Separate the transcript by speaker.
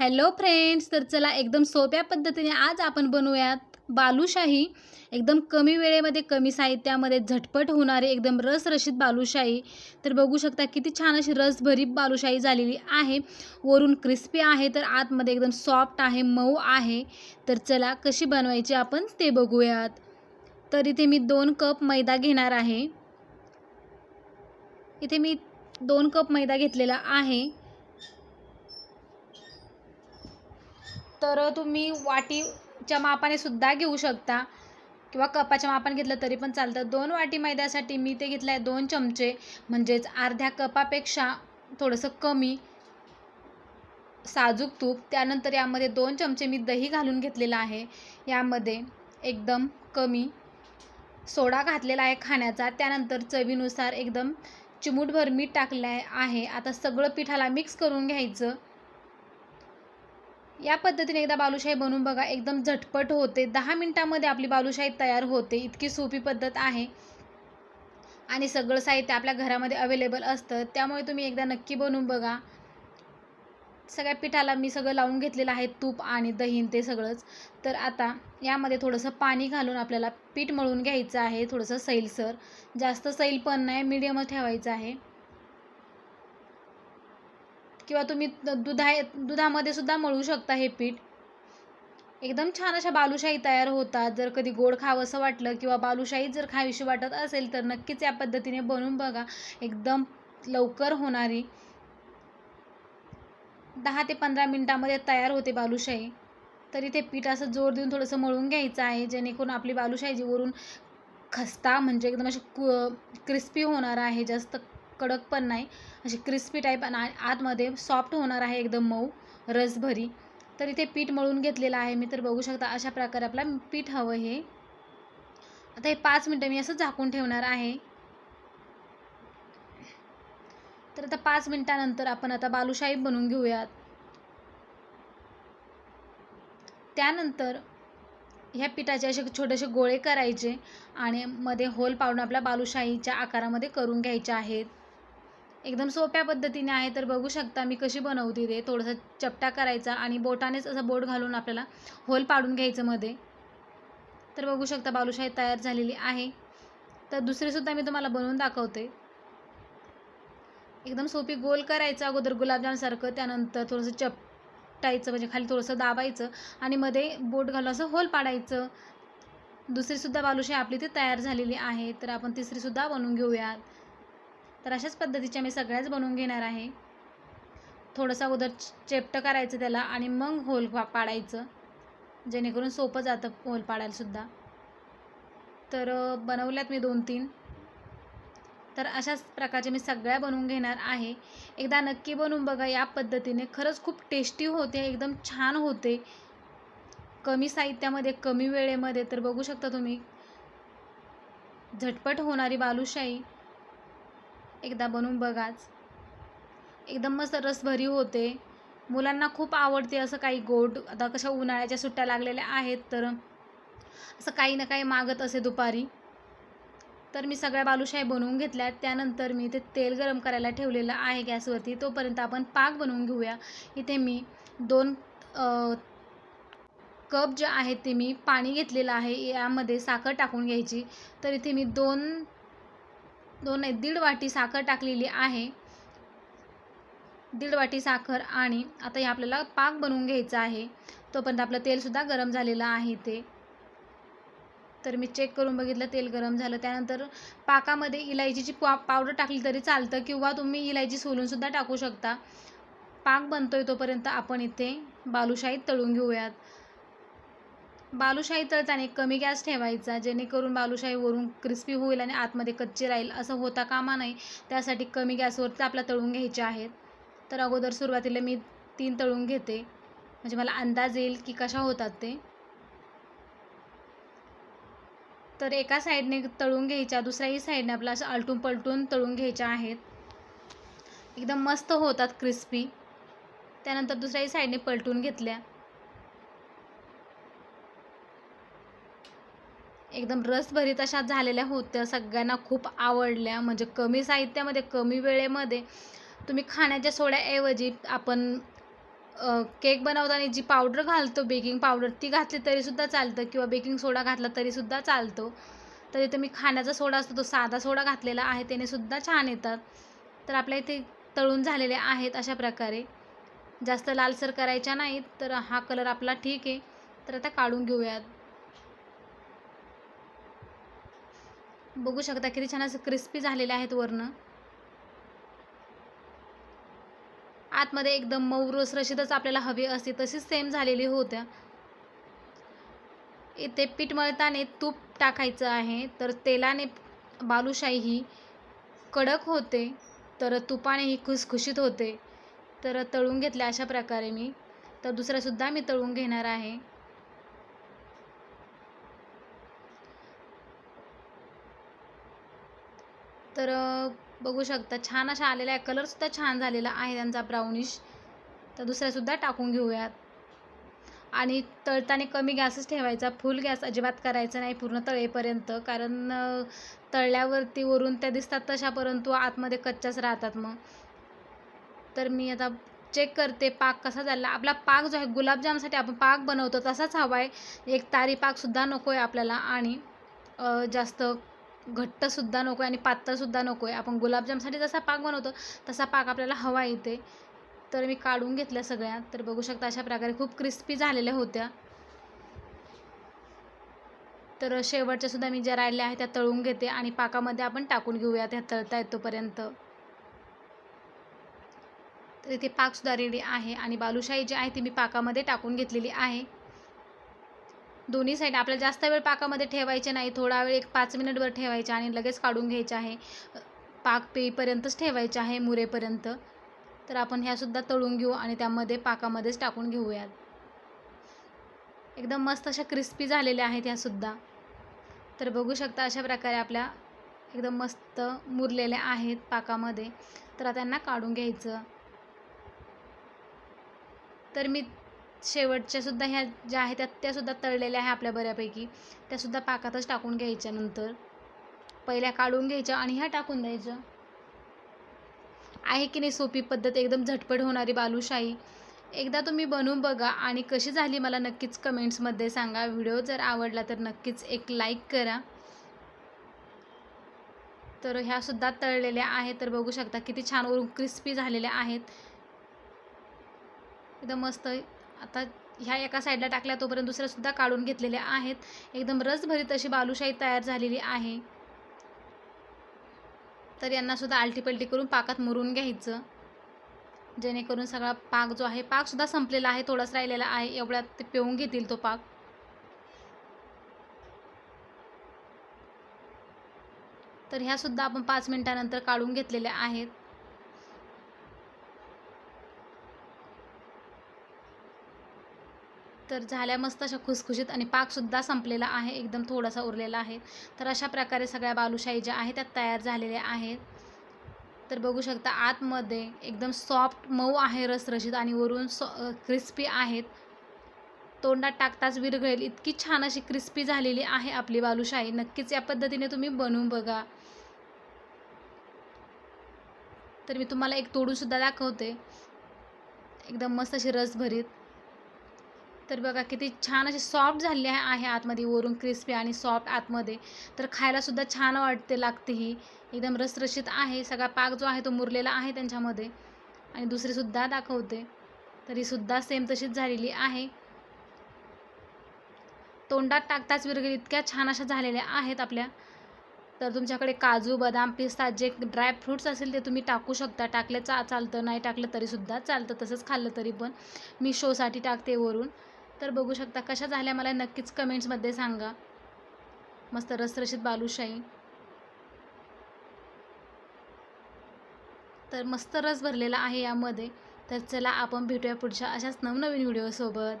Speaker 1: Hello friends तर चला एकदम सोप्या पद्धतीने आज आपण बनवूयात बालुशाही. एकदम कमी वेळेमध्ये कमी साहित्यामध्ये झटपट होणारे एकदम रसरशीत बालुशाही. तर बघू शकता किती छान अशी रसभरी बालुशाही झालेली आहे. वरून क्रिस्पी आहे तर आतमध्ये एकदम सॉफ्ट आहे मऊ आहे. तर चला कशी बनवायची आपण ते बघूयात. तर इथे मी दोन कप मैदा घेणार आहे. इथे मी दोन कप मैदा घेतलेला आहे. तर तुम्ही वाटीच्या मापाने सुद्धा घेऊ शकता. किंवा कपाच्या मापाने घेतलं तरी पण चालतं. दोन वाटी मैद्यासाठी मी ते घेतलं आहे दोन चमचे. म्हणजेच अर्ध्या कपापेक्षा थोडंसं कमी साजूक तूप. त्यानंतर यामध्ये दोन चमचे मी दही घालून घेतलेलं आहे. यामध्ये एकदम कमी सोडा घातलेला आहे खाण्याचा. त्यानंतर चवीनुसार एकदम चिमूटभर मीठ टाकलं आहे. आता सगळं पिठाला मिक्स करून घ्यायचं. या पद्धतीने एकदा बालुशाही बनवून बघा एकदम झटपट होते. दहा मिनटामध्ये आपली बालुशाही तयार होते. इतकी सोपी पद्धत आहे. आणि सगळं साहित्य आपल्या घरामध्ये अवेलेबल असतं. त्यामुळे तुम्ही एकदा नक्की बनवून बघा. सगळ्या पिठाला मी सगळं लावून घेतलेलं आहे. तूप आणि दहीन ते सगळंच. तर आता यामध्ये थोडंसं पाणी घालून आपल्याला पीठ मळून घ्यायचं आहे. थोडंसं सैलसर. जास्त सैल पण नाही मिडियमच ठेवायचं आहे. किंवा तुम्ही दुधा दुधामध्ये सुद्धा मळू शकता हे पीठ. एकदम छान अशा बालुशाही तयार होतात. जर कधी गोड खावंसं वाटलं किंवा बालुशाही जर खावीशी वाटत असेल तर नक्कीच या पद्धतीने बनवून बघा. एकदम लवकर होणारी दहा ते पंधरा मिनटामध्ये तयार होते बालुशाही. तरी ते पीठ असं जोर देऊन थोडंसं मळून घ्यायचं आहे जेणेकरून आपली बालुशाही जी वरून खस्ता म्हणजे एकदम अशी क्रिस्पी होणार आहे. जास्त कडक पण नाही. अशी क्रिस्पी टाईप आणि आतमध्ये सॉफ्ट होणार आहे एकदम मऊ रसभरी. तर इथे पीठ मळून घेतलेलं आहे मी. तर बघू शकता अशा प्रकारे आपला पीठ हवं हे आता हे पाच मिनटं मी असं झाकून ठेवणार आहे. तर आता पाच मिनटानंतर आपण आता बालुशाही बनवून घेऊयात. त्यानंतर ह्या पिठाचे असे छोटेसे गोळे करायचे आणि मध्ये होल पाडून आपल्या बालुशाहीच्या आकारामध्ये करून घ्यायचे आहेत. एकदम सोप्या पद्धतीने आहे तर बघू शकता मी कशी बनवते ते. थोडंसं चपटा करायचा आणि बोटानेच असं बोट घालून आपल्याला होल पाडून घ्यायचं मध्ये. तर बघू शकता बालुशाही तयार झालेली आहे. तर दुसरीसुद्धा मी तुम्हाला बनवून दाखवते. एकदम सोपी गोल करायचं अगोदर गुलाबजामसारखं त्यानंतर थोडंसं चपटायचं म्हणजे खाली थोडंसं दाबायचं आणि मध्ये बोट घालून असं होल पाडायचं. दुसरीसुद्धा बालुशाही आपली ती तयार झालेली आहे. तर आपण तिसरीसुद्धा बनवून घेऊयात. तर अशाच पद्धतीच्या मी सगळ्याच बनवून घेणार आहे. थोडंसं अगोदर चेपटं करायचं त्याला आणि मग होल पाडायचं. जेणेकरून सोपं जातं होल पाडायलासुद्धा तर बनवल्यात मी दोन तीन तर अशाच प्रकारचे मी सगळ्या बनवून घेणार आहे. एकदा नक्की बनवून बघा या पद्धतीने खरंच खूप टेस्टी होते एकदम छान होते. कमी साहित्यामध्ये कमी वेळेमध्ये तर बघू शकता तुम्ही. झटपट होणारी बालुशाही. एकदा बनवून बघाच. एकदम मस्त रसभरी होते. मुलांना खूप आवडते असं काही गोड आता कशा उन्हाळ्याच्या सुट्ट्या लागलेल्या आहेत तर असं काही ना काही मागत असे दुपारी. तर मी सगळ्या बालुशाही बनवून घेतल्या त्यानंतर मी ते तेल गरम करायला ठेवलेलं आहे गॅसवरती. तोपर्यंत आपण पाक बनवून घेऊया. इथे मी दोन कप जे आहेत ते मी पाणी घेतलेलं आहे. यामध्ये साखर टाकून घ्यायची. तर इथे मी दोन दोन नाही दीड वाटी साखर टाकलेली आहे. दीड वाटी साखर आणि आता हे आपल्याला पाक बनवून घ्यायचा आहे. तोपर्यंत आपलं तेलसुद्धा गरम झालेलं आहे ते तर मी चेक करून बघितलं तेल गरम झालं. त्यानंतर पाकामध्ये इलायचीची पा पावडर टाकली तरी चालतं किंवा तुम्ही इलायची सोलूनसुद्धा टाकू शकता. पाक बनतोय तोपर्यंत आपण इथे बालुशाही तळून घेऊयात. बालुशाही तळताना कमी गॅस ठेवायचा जेणेकरून बालुशाही वरून क्रिस्पी होईल आणि आतमध्ये कच्ची राहील. असं होता कामा नाही त्यासाठी कमी गॅसवरती आपला तळून घ्यायचे आहेत. तर अगोदर सुरुवातीला मी तीन तळून घेते. म्हणजे मला अंदाज येईल की कशा होतात ते. तर एका साईडने तळून घ्यायच्या दुसऱ्याही साईडने आपलं असं आलटून पलटून तळून घ्यायच्या आहेत. एकदम मस्त होतात क्रिस्पी त्यानंतर दुसऱ्याही साईडने पलटून घेतल्या. एकदम रसभरीत अशा झालेल्या होत्या सगळ्यांना खूप आवडल्या. म्हणजे कमी साहित्यामध्ये कमी वेळेमध्ये तुम्ही खाण्याच्या सोड्याऐवजी आपण केक बनवताना जी पावडर घालतो बेकिंग पावडर ती घातली तरीसुद्धा चालतं किंवा बेकिंग सोडा घातला तरीसुद्धा चालतो. तर इथे मी खाण्याचा सोडा असतो तो साधा सोडा घातलेला आहे त्याने सुद्धा छान येतात. तर आपल्या इथे तळून झालेले आहेत अशा प्रकारे. जास्त लालसर करायच्या नाहीत तर हा कलर आपला ठीक आहे. तर आता काढून घेऊयात. बघू शकता किती छान असं क्रिस्पी झालेले आहेत वरनं. आतमध्ये एकदम मऊ रसरशीतच आपल्याला हवी असते तशीच सेम झालेली होत्या. इथे पीठ मळताने तूप टाकायचं आहे तर तेलाने बालुशाही ही कडक होते तर तुपाने ही खुसखुशीत होते. तर तळून घेतल्या अशा प्रकारे मी. तर दुसऱ्यासुद्धा मी तळून घेणार आहे. तर बघू शकता छान अशा आलेल्या आहे कलरसुद्धा छान झालेला आहे त्यांचा ब्राउनिश तर दुसऱ्यासुद्धा टाकून घेऊयात. आणि तळताना कमी गॅसच ठेवायचा. फुल गॅस अजिबात करायचा नाही. पूर्ण तळेपर्यंत. कारण तळल्यावरती वरून त्या दिसतात तशा परंतु आतमध्ये कच्च्याच राहतात मग. तर मी आता चेक करते पाक कसा झाला. आपला पाक जो आहे गुलाबजामसाठी आपण पाक बनवतो. तसाच हवा आहे एक तारी पाकसुद्धा नको आहे आपल्याला. आणि जास्त घट्टसुद्धा नको आहे आणि पातळसुद्धा नको आहे आपण गुलाबजामसाठी जसा पाक बनवतो तसा पाक आपल्याला हवा येते इथे. तर मी काढून घेतल्या सगळ्या. तर बघू शकता अशा प्रकारे खूप क्रिस्पी झालेल्या होत्या. तर शेवटच्या सुद्धा मी ज्या राहिल्या आहेत त्या तळून घेते आणि पाकामध्ये आपण टाकून घेऊया त्या तळता येतोपर्यंत. तर इथे पाकसुद्धा रेडी आहे आणि बालुशाही जी आहे ती मी पाकामध्ये टाकून घेतलेली आहे. दोन्ही साईड आपल्याला जास्त वेळ पाकामध्ये ठेवायचे नाही. थोडा वेळ एक पाच मिनिटभर ठेवायचे आणि लगेच काढून घ्यायचे आहे. पाक पेईपर्यंतच ठेवायचे आहे मुरेपर्यंत. तर आपण ह्यासुद्धा तळून घेऊ आणि त्यामध्ये पाकामध्येच टाकून घेऊयात. एकदम मस्त अशा क्रिस्पी झालेल्या आहेत ह्यासुद्धा तर बघू शकता अशा प्रकारे आपल्या एकदम मस्त मुरलेल्या आहेत पाकामध्ये. तर त्यांना काढून घ्यायचं. तर मी शेवटच्या सुद्धा ह्या ज्या आहेत त्या त्यासुद्धा तळलेल्या आहे आपल्या बऱ्यापैकी. त्यासुद्धा पाकातच टाकून घ्यायच्या नंतर. पहिल्या काढून घ्यायच्या आणि ह्या टाकून द्यायच्या. आहे की नाही सोपी पद्धत? एकदम झटपट होणारी बालूशाही. एकदा तुम्ही बनवून बघा आणि कशी झाली मला नक्कीच कमेंट्समध्ये सांगा. व्हिडिओ जर आवडला तर नक्कीच एक लाईक करा. तर ह्यासुद्धा तळलेल्या आहेत. तर बघू शकता किती छान वरून क्रिस्पी झालेल्या आहेत. एकदम मस्त आता ह्या एका साईडला टाकल्या तोपर्यंत दुसऱ्यासुद्धा काढून घेतलेल्या आहेत. एकदम रसभरीत अशी बालुशाही तयार झालेली आहे. तर यांनासुद्धा आलटीपलटी करून पाकात मुरून घ्यायचं. जेणेकरून सगळा पाक जो आहे पाकसुद्धा संपलेला आहे थोडाच राहिलेला आहे. एवढ्यात ते पिऊन घेतील तो पाक. तर ह्यासुद्धा आपण पाच मिनटानंतर काढून घेतलेल्या आहेत. तर झाल्या मस्त अशा खुसखुशीत आणि पाकसुद्धा संपलेला आहे. एकदम थोडासा उरलेला आहे. तर अशा प्रकारे सगळ्या बालुशाही ज्या आहेत त्या तयार झालेल्या आहेत. तर बघू शकता आतमध्ये एकदम सॉफ्ट मऊ आहे रसरशीत आणि वरून सॉ क्रिस्पी आहेत. तोंडात टाकताच विरघळेल. इतकी छान अशी क्रिस्पी झालेली आहे आपली बालुशाही. नक्कीच या पद्धतीने तुम्ही बनवून बघा. तर मी तुम्हाला एक तोडूनसुद्धा दाखवते. एकदम मस्त अशी रसभरीत. तर बघा किती छान अशी सॉफ्ट झालेली आहे आतमध्ये वरून क्रिस्पी आणि सॉफ्ट आतमध्ये. तर खायलासुद्धा छान वाटते लागते ही. एकदम रसरशीत आहे. सगळा पाक जो आहे तो मुरलेला आहे त्यांच्यामध्ये. आणि दुसरीसुद्धा दाखवते. तरीसुद्धा सेम तशीच झालेली आहे. तोंडात टाकताच विरगळ इतक्या छान अशा झालेल्या आहेत आपल्या. तर तुमच्याकडे काजू बदाम पिस्ता जे ड्राय फ्रूट्स असेल ते तुम्ही टाकू शकता. टाकले चा चालतं नाही टाकलं तरीसुद्धा चालतं. तसंच खाल्लं तरी पण. मी शोसाठी टाकते वरून. तर बघू शकता कशा झाल्या मला नक्कीच कमेंट्समध्ये सांगा. मस्त रसरशीत बालुशाही. तर मस्त रस भरलेला आहे यामध्ये. तर चला आपण भेटूया पुढच्या अशाच नवनवीन व्हिडिओसोबत.